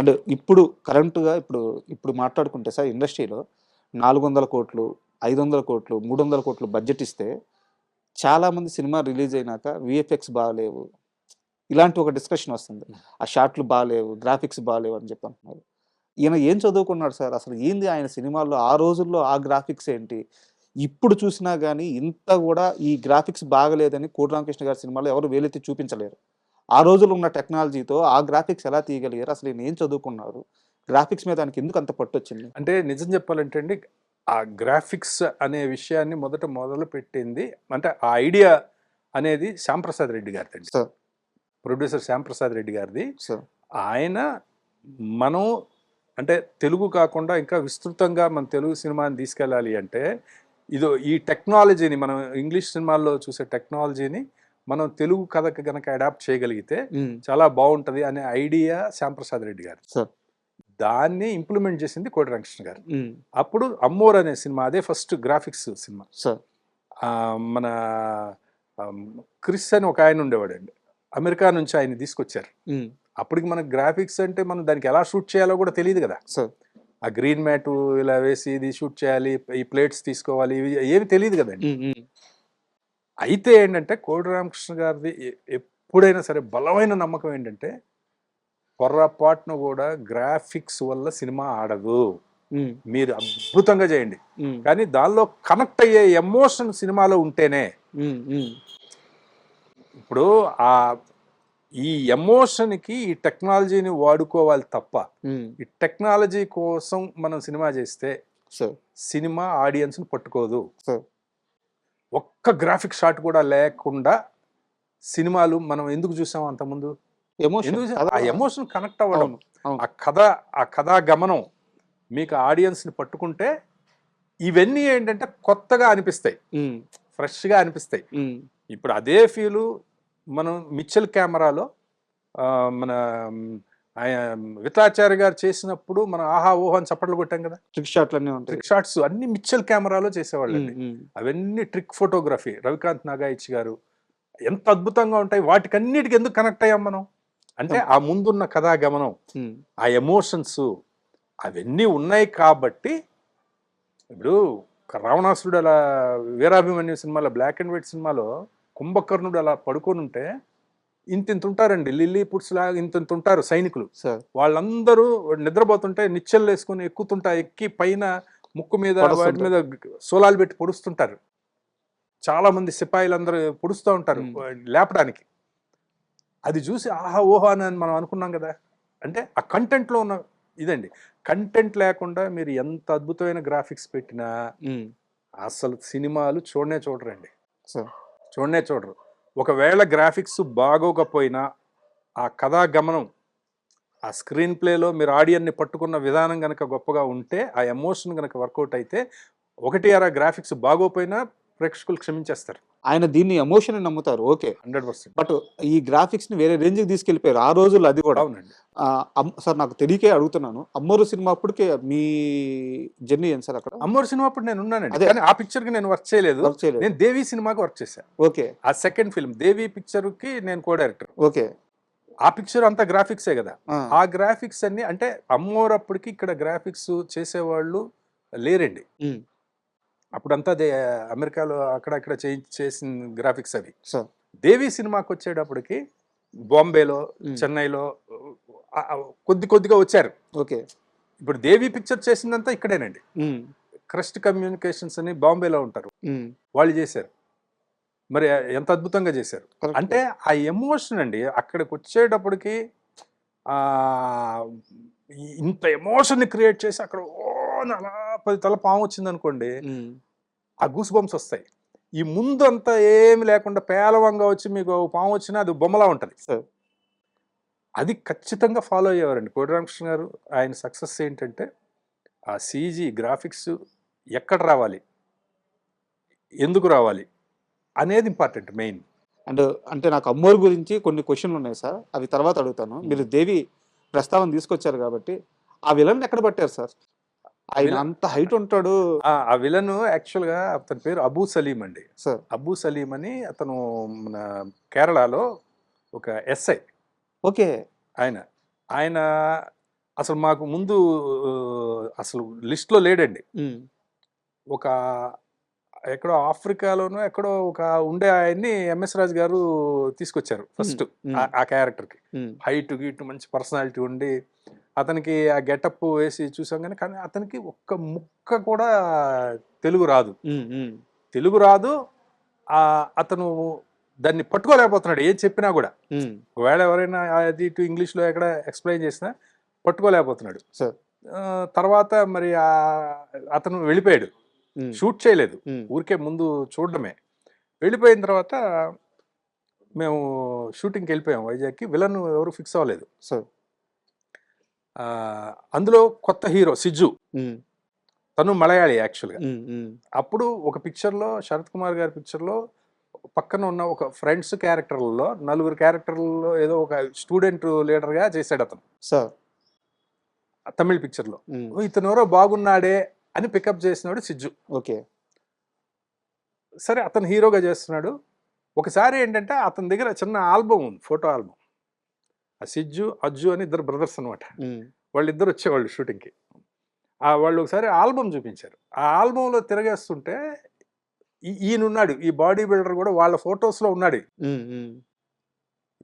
And ఇప్పుడు కరెంటుగా ఇప్పుడు ఇప్పుడు మాట్లాడుకుంటే సార్ ఇండస్ట్రీలో నాలుగు వందల కోట్లు ఐదు వందల కోట్లు మూడు వందల కోట్లు బడ్జెట్ ఇస్తే చాలామంది సినిమా రిలీజ్ అయినాక విఎఫ్ఎక్స్ బాగాలేవు. ఇలాంటి ఒక డిస్కషన్ వస్తుంది. ఆ షాట్లు బాగాలేవు గ్రాఫిక్స్ బాగాలేవు అని చెప్పి అంటున్నారు. ఈయన ఏం చదువుకున్నాడు సార్? అసలు ఏంది ఆయన సినిమాల్లో ఆ రోజుల్లో ఆ గ్రాఫిక్స్ ఏంటి? ఇప్పుడు చూసినా కానీ ఇంత కూడా ఈ గ్రాఫిక్స్ బాగలేదని కోటి రామకృష్ణ గారి సినిమాలో ఎవరు వేలెత్తి చూపించలేరు. ఆ రోజుల్లో ఉన్న టెక్నాలజీతో ఆ గ్రాఫిక్స్ ఎలా తీయగలిగారు? అసలు ఏం చదువుకున్నారు? గ్రాఫిక్స్ మీద ఆయనకి ఎందుకు అంత పట్టు వచ్చింది అంటే నిజం చెప్పాలంటే అండి ఆ గ్రాఫిక్స్ అనే విషయాన్ని మొదట మొదలు పెట్టింది అంటే ఆ ఐడియా అనేది శ్యాంప్రసాద్ రెడ్డి గారిది అండి సార్. ప్రొడ్యూసర్ శ్యాంప్రసాద్ రెడ్డి గారిది. సార్. ఆయన మనం అంటే తెలుగు కాకుండా ఇంకా విస్తృతంగా మన తెలుగు సినిమాని తీసుకెళ్ళాలి అంటే ఇదో ఈ టెక్నాలజీని మనం ఇంగ్లీష్ సినిమాల్లో చూసే టెక్నాలజీని మనం తెలుగు కథకి కనుక అడాప్ట్ చేయగలిగితే చాలా బాగుంటుంది అనే ఐడియా శ్యాంప్రసాద్ రెడ్డి గారు. సార్. దాన్ని ఇంప్లిమెంట్ చేసింది కోటి రామకృష్ణ గారు. అప్పుడు అమ్మోర్ అనే సినిమా అదే ఫస్ట్ గ్రాఫిక్స్ సినిమా. మన క్రిస్ అని ఒక ఆయన ఉండేవాడండి. అమెరికా నుంచి ఆయన తీసుకొచ్చారు. అప్పటికి మనకు గ్రాఫిక్స్ అంటే మనం దానికి ఎలా షూట్ చేయాలో కూడా తెలియదు కదా. సార్. ఆ గ్రీన్ మ్యాట్ ఇలా వేసి ఇది షూట్ చేయాలి ఈ ప్లేట్స్ తీసుకోవాలి ఇవి ఏమి తెలియదు కదండి. అయితే ఏంటంటే కోడి రామకృష్ణ గారిది ఎప్పుడైనా సరే బలమైన నమ్మకం ఏంటంటే పొర్రపాటును కూడా గ్రాఫిక్స్ వల్ల సినిమా ఆడదు. మీరు అద్భుతంగా చేయండి. కానీ దానిలో కనెక్ట్ అయ్యే ఎమోషన్ సినిమాలో ఉంటేనే ఇప్పుడు ఆ ఈ ఎమోషన్కి ఈ టెక్నాలజీని వాడుకోవాలి తప్ప ఈ టెక్నాలజీ కోసం మనం సినిమా చేస్తే సినిమా ఆడియన్స్ని పట్టుకోదు. ఒక్క గ్రాఫిక్ షాట్ కూడా లేకుండా సినిమాలు మనం ఎందుకు చూసాం అంతకుముందు? ఎమోషన్? ఆ ఎమోషన్ కనెక్ట్ అవ్వడం. ఆ కథ ఆ కథా గమనం మీకు ఆడియన్స్ని పట్టుకుంటే ఇవన్నీ ఏంటంటే కొత్తగా అనిపిస్తాయి. ఫ్రెష్గా అనిపిస్తాయి. ఇప్పుడు అదే ఫీలు మనం మిచ్చల్ కెమెరాలో మన ఆయన వితాచార్య గారు చేసినప్పుడు మన ఆహా ఓహో అని చప్పట్లు కొట్టాం కదా? ట్రిక్ షాట్లు అన్నీ ఉంటాయి. ట్రిక్ షాట్స్ అన్ని మిచ్చల్ కెమెరాలో ఉమ్, అవన్నీ ట్రిక్ ఫోటోగ్రఫీ రవికాంత్ నాగాయిచ్ గారు. ఎంత అద్భుతంగా ఉంటాయి. వాటికన్నిటికి ఎందుకు కనెక్ట్ అయ్యాం మనం? అంటే ఆ ముందున్న కథా గమనం ఆ ఎమోషన్స్ అవన్నీ ఉన్నాయి కాబట్టి ఇప్పుడు రావణాసురుడు అలా వీరాభిమన్యు సినిమాలో బ్లాక్ అండ్ వైట్ సినిమాలో కుంభకర్ణుడు అలా పడుకొని ఉంటే ఇంత ఇంత ఉంటారండి లిల్లీ పుట్స్ లాగా ఇంత ఇంత ఉంటారు సైనికులు. సార్. వాళ్ళందరూ నిద్రపోతుంటే నిచ్చెలు వేసుకుని ఎక్కుతుంటా ఎక్కి పైన ముక్కు మీద వాటి. మీద సోలాలు పెట్టి పొడుస్తుంటారు. చాలా మంది సిపాయిలందరూ పొడుస్తూ ఉంటారు. లేపడానికి. అది చూసి ఆహా ఓహో అని మనం అనుకున్నాం కదా. అంటే ఆ కంటెంట్లో ఉన్న ఇదండి. కంటెంట్ లేకుండా మీరు ఎంత అద్భుతమైన గ్రాఫిక్స్ పెట్టినా అసలు సినిమాలు చూడనే చూడరండి. సార్. చూడనే చూడరు. ఒకవేళ గ్రాఫిక్స్ బాగోకపోయినా ఆ కథా గమనం ఆ స్క్రీన్ ప్లేలో మీరు ఆడియన్ని పట్టుకున్న విధానం కనుక గొప్పగా ఉంటే ఆ ఎమోషన్ కనుక వర్కౌట్ అయితే ఒకటి అరా గ్రాఫిక్స్ బాగోపోయినా ప్రేక్షకులు క్షమించేస్తారు. ఆయన దీన్ని ఎమోషన్ నమ్ముతారు. ఓకే. Hundred percent. బట్ ఈ గ్రాఫిక్స్ని వేరే రేంజ్కి తీసుకెళ్ళిపోయారు ఆ రోజుల్లో అది కూడా. అవునండి. సార్ నాకు తెలియకే అడుగుతున్నాను. అమ్మోరు సినిమా అప్పటికే మీ జర్నీ ఏం సార్ అక్కడ? అమ్మోరు సినిమా అప్పుడు నేను ఉన్నానండి. కానీ ఆ పిక్చర్కి నేను వర్క్ చేయలేదు. వర్క్ చేయలేదు. నేను దేవి సినిమాకి వర్క్ చేశాను ఓకే. ఆ సెకండ్ ఫిల్మ్ దేవి పిక్చర్కి నేను కో డైరెక్టర్ ఓకే. ఆ పిక్చర్ అంతా గ్రాఫిక్సే కదా. ఆ, గ్రాఫిక్స్ అన్ని అంటే అమ్మోరప్పటికి ఇక్కడ గ్రాఫిక్స్ చేసేవాళ్ళు లేరండి. అప్పుడంతా దే అమెరికాలో అక్కడక్కడ చేసిన గ్రాఫిక్స్ అవి. సార్ దేవి సినిమాకి వచ్చేటప్పటికి బాంబేలో చెన్నైలో కొద్ది కొద్దిగా వచ్చారు. ఓకే. ఇప్పుడు దేవి పిక్చర్ చేసిందంతా ఇక్కడేనండి. క్రస్ట్ కమ్యూనికేషన్స్ అని బాంబేలో ఉంటారు. వాళ్ళు చేశారు. మరి ఎంత అద్భుతంగా చేశారు. అంటే ఆ ఎమోషన్ అండి అక్కడికి వచ్చేటప్పటికి ఇంత ఎమోషన్ని క్రియేట్ చేసి అక్కడ ఓ అలా పది తల పాము వచ్చింది అనుకోండి ఆ గూస్ బంప్స్ వస్తాయి. ఈ ముందు అంతా ఏమి లేకుండా పేలవంగా వచ్చి మీకు పాము వచ్చినా అది బొమ్మలా ఉంటుంది. సార్ అది ఖచ్చితంగా ఫాలో అయ్యేవారండి. కోటి రామకృష్ణ గారు ఆయన సక్సెస్ ఏంటంటే ఆ సీజీ గ్రాఫిక్స్ ఎక్కడ రావాలి? ఎందుకు రావాలి? అనేది ఇంపార్టెంట్ మెయిన్. అండ్ అంటే నాకు అమ్మోరు గురించి కొన్ని క్వశ్చన్లు ఉన్నాయి సార్. అవి తర్వాత అడుగుతాను. మీరు దేవి ప్రస్తావన తీసుకొచ్చారు కాబట్టి ఆ విలన్ ఎక్కడ పట్టారు సార్? ఆయన అంత హైట్ ఉంటాడు. ఆ విలన్ యాక్చువల్గా అతని పేరు అబూ సలీం అండి. సార్. అబూ సలీం అని అతను మన కేరళలో ఒక ఎస్ఐ. ఓకే. ఆయన. ఆయన అసలు మాకు ముందు అసలు లిస్ట్లో లేడండి. ఒక ఎక్కడో ఆఫ్రికాలోనో ఎక్కడో ఒక ఉండే ఆయన్ని ఎంఎస్ రాజు గారు తీసుకొచ్చారు ఫస్ట్ ఆ- క్యారెక్టర్కి. హైట్ గిట్ మంచి పర్సనాలిటీ ఉండి అతనికి ఆ గెటప్ వేసి చూసాం కానీ కానీ అతనికి ఒక్క ముక్క కూడా తెలుగు రాదు. తెలుగు రాదు. ఆ అతను దాన్ని పట్టుకోలేకపోతున్నాడు ఏం చెప్పినా కూడా. ఒకవేళ ఎవరైనా అది ఇటు ఇంగ్లీష్లో ఎక్కడ ఎక్స్ప్లెయిన్ చేసినా పట్టుకోలేకపోతున్నాడు. తర్వాత మరి ఆ అతను వెళ్ళిపోయాడు. షూట్ చేయలేదు. ఊరికే ముందు చూడడమే. వెళ్ళిపోయిన తర్వాత మేము షూటింగ్కి వెళ్ళిపోయాం వైజాగ్కి. విలన్ ఎవరు ఫిక్స్ అవ్వలేదు. సార్. అందులో కొత్త హీరో సిజ్జు. తను మలయాళి యాక్చువల్గా. అప్పుడు ఒక పిక్చర్లో శరత్ కుమార్ గారి పిక్చర్లో పక్కన ఉన్న ఒక ఫ్రెండ్స్ క్యారెక్టర్లలో నలుగురు క్యారెక్టర్లలో ఏదో ఒక స్టూడెంట్ లీడర్గా చేశాడు అతను. సార్. తమిళ పిక్చర్లో. ఉమ్, "ఓ, ఇతను ఎవరో బాగున్నాడే అని పికప్ చేసినాడు సిజ్జు. ఓకే. సరే అతను హీరోగా చేస్తున్నాడు. ఒకసారి ఏంటంటే అతని దగ్గర చిన్న ఆల్బమ్ ఉంది ఫోటో ఆల్బమ్. ఆ సిజ్జు అజ్జు అని ఇద్దరు బ్రదర్స్ అనమాట వాళ్ళిద్దరు వచ్చేవాళ్ళు షూటింగ్కి. ఆ వాళ్ళు ఒకసారి ఆల్బమ్ చూపించారు. ఆ ఆల్బంలో తిరగేస్తుంటే ఈ- ఈయనున్నాడు ఈ బాడీ బిల్డర్ కూడా వాళ్ళ ఫొటోస్లో ఉన్నాడు.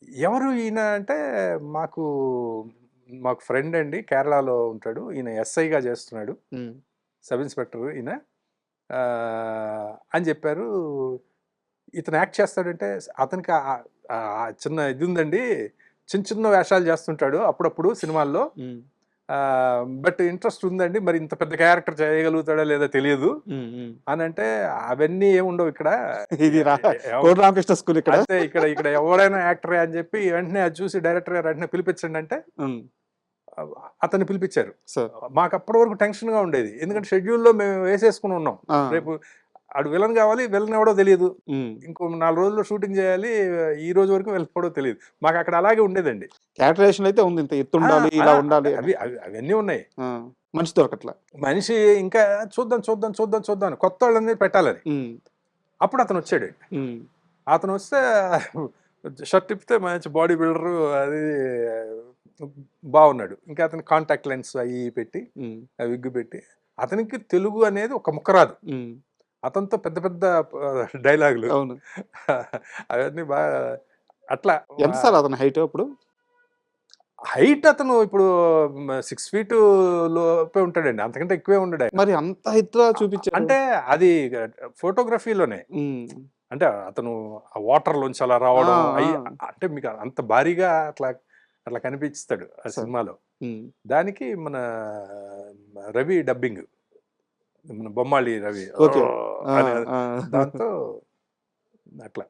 ఎవరు ఈయన అంటే మాకు మాకు ఫ్రెండ్ అండి కేరళలో ఉంటాడు. ఈయన ఎస్ఐగా చేస్తున్నాడు. సబ్ ఇన్స్పెక్టర్ ఈయన. అని చెప్పారు. ఇతను యాక్ట్ చేస్తాడంటే అతనికి చిన్న ఇది ఉందండి. చిన్న చిన్న వేషాలు చేస్తుంటాడు అప్పుడప్పుడు సినిమాల్లో. బట్ ఇంట్రెస్ట్ ఉందండి. మరి ఇంత పెద్ద క్యారెక్టర్ చేయగలుగుతాడా లేదా తెలియదు. అని అంటే అవన్నీ ఏముండవు ఇక్కడ. ఇది కోటి రామకృష్ణ స్కూల్ ఇక్కడ. అంతే ఇక్కడ ఇక్కడ ఎవరైనా యాక్టరే అని చెప్పి వెంటనే అది చూసి డైరెక్టర్ గారు వెంటనే పిలిపించండి అంటే అతన్ని పిలిపించారు. మాకు అప్పటి వరకు టెన్షన్గా ఉండేది. ఎందుకంటే షెడ్యూల్లో మేము వేసేసుకుని ఉన్నాం. రేపు ఆడు విలన్ కావాలి విలన్ ఎవడో తెలియదు. ఇంకో నాలుగు రోజుల్లో షూటింగ్ చేయాలి ఈ రోజు వరకు విలన్ ఎవడో తెలియదు. మాకు అక్కడ అలాగే ఉండేదండి. క్యాటరేషన్ అయితే ఉంది ఇంత ఎత్తు ఉండాలి ఇలా ఉండాలి అవి అవి- అవన్నీ ఉన్నాయి. మనిషి దొరకట్లా. మనిషి ఇంకా చూద్దాం చూద్దాం చూద్దాం చూద్దాం కొత్త వాళ్ళని పెట్టాలని. అప్పుడు అతను వచ్చాడు. అతను వస్తే షర్ట్ ఇప్పితే మంచి బాడీ బిల్డర్ అది బాగున్నాడు. ఇంకా అతని కాంటాక్ట్ లెన్స్ అవి పెట్టి విగ్గు పెట్టి. అతనికి తెలుగు అనేది ఒక ముక్క రాదు. అతనితో పెద్ద పెద్ద డైలాగులు. అవును. అవన్నీ బాగా అట్లా ఎంత సార్ అతని హైట్ అప్పుడు? హైట్ అతను ఇప్పుడు సిక్స్ ఫీట్ లోపే ఉంటాడండి. అంతకంటే ఎక్కువే ఉండడు. మరి అంత ఎత్తుగా చూపించారు అంటే అది ఫోటోగ్రఫీలోనే. అంటే అతను ఆ వాటర్ లోంచి అలా రావడం. అంటే మీకు అంత భారీగా అట్లా అట్లా కనిపిస్తాడు ఆ. సినిమాలో. దానికి మన రవి డబ్బింగ్. మన బొమ్మాళి రవి. దాంతో అట్లా.